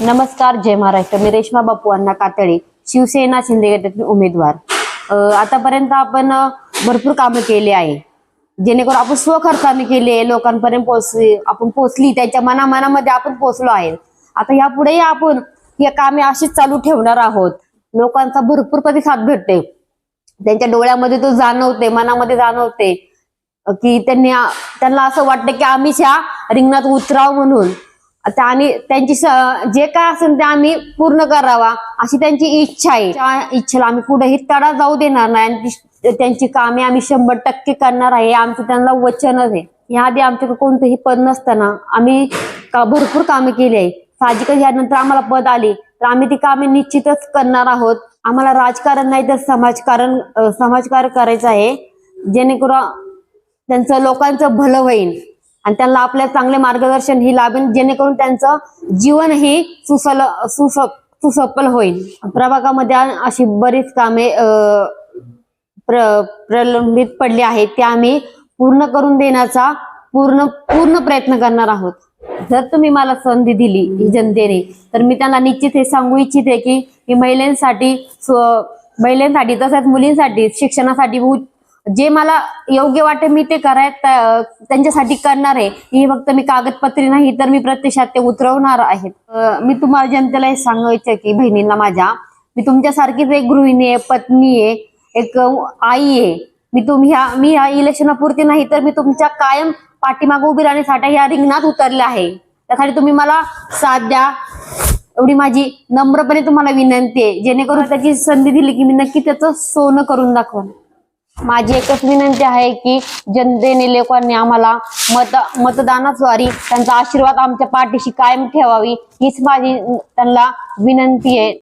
नमस्कार जय महाराष्ट्र. मी रेश्मा बापू अण्णा कातळे शिवसेना शिंदे गटातील उमेदवार. आतापर्यंत आपण भरपूर कामं केले आहे. जेणेकरून आपण स्वखर्चाने केली आहे. लोकांपर्यंत पोहोचली आपण पोहोचली त्यांच्या मनामनामध्ये आपण पोहोचलो आहे. आता यापुढेही आपण ही कामे अशीच चालू ठेवणार आहोत. लोकांचा भरपूर प्रतिसाद भेटते त्यांच्या डोळ्यामध्ये तो जाणवते मनामध्ये जाणवते की त्यांनी त्यांना असं वाटतं की आम्ही ह्या रिंगणात उतराव म्हणून. आता आणि त्यांची जे काय असेल ते आम्ही पूर्ण करावा अशी त्यांची इच्छा आहे. त्या इच्छेला आम्ही कुठेही तडा जाऊ देणार नाही आणि त्यांची कामे आम्ही शंभर टक्के करणार आहे आमचं त्यांना वचनच आहे. ह्याआधी आमच्याकडे कोणतंही पद नसताना आम्ही का भरपूर कामे केली आहे. साहजिकच यानंतर आम्हाला पद आली तर आम्ही ती कामे निश्चितच करणार आहोत. आम्हाला राजकारण नाही तर समाजकारण समाजकार्य समाजकारण करायचं आहे. जेणेकरून त्यांचं लोकांचं भलं होईल. आणि त्यांना आपल्या चांगले मार्गदर्शन ही लाभेल जेणेकरून त्यांचं जीवन ही सुसल सुस सुसफल होईल. प्रभागामध्ये अशी बरीच कामे प्र प्रलंबित पडली आहेत. ते आम्ही पूर्ण करून देण्याचा पूर्ण पूर्ण प्रयत्न करणार आहोत. जर तुम्ही मला संधी दिली जनतेने तर मी त्यांना निश्चित हे सांगू इच्छिते की महिलांसाठी महिलांसाठी तसंच मुलींसाठी शिक्षणासाठी उ- जे मला योग्य वाटे मी ते कराय त्यांच्यासाठी करणार आहे. ही फक्त मी कागदपत्री नाही तर मी प्रत्यक्षात ते उतरवणार आहेत मी तुम्हाला जनतेला हे सांगू इच्छा की बहिणींना माझ्या मी तुमच्यासारखीच एक गृहिणी आहे पत्नी आहे एक आई आहे. मी तुम्ही ह्या मी ह्या इलेक्शनापुरती नाही तर मी तुमच्या कायम पाठीमागे उभी राहण्यासाठी या रिंगणात उतरले आहे. त्यासाठी तुम्ही मला साथ द्या. एवढी माझी नम्रपणे तुम्हाला विनंती आहे. जेणेकरून त्याची संधी दिली की मी नक्की त्याचं सोनं करून दाखवणार माझी एकच विनंती आहे की जनतेने लोकांनी आम्हाला मत मतदानाद्वारे त्यांचा आशीर्वाद आमच्या पाठीशी कायम ठेवावी हीच माझी त्यांना विनंती आहे.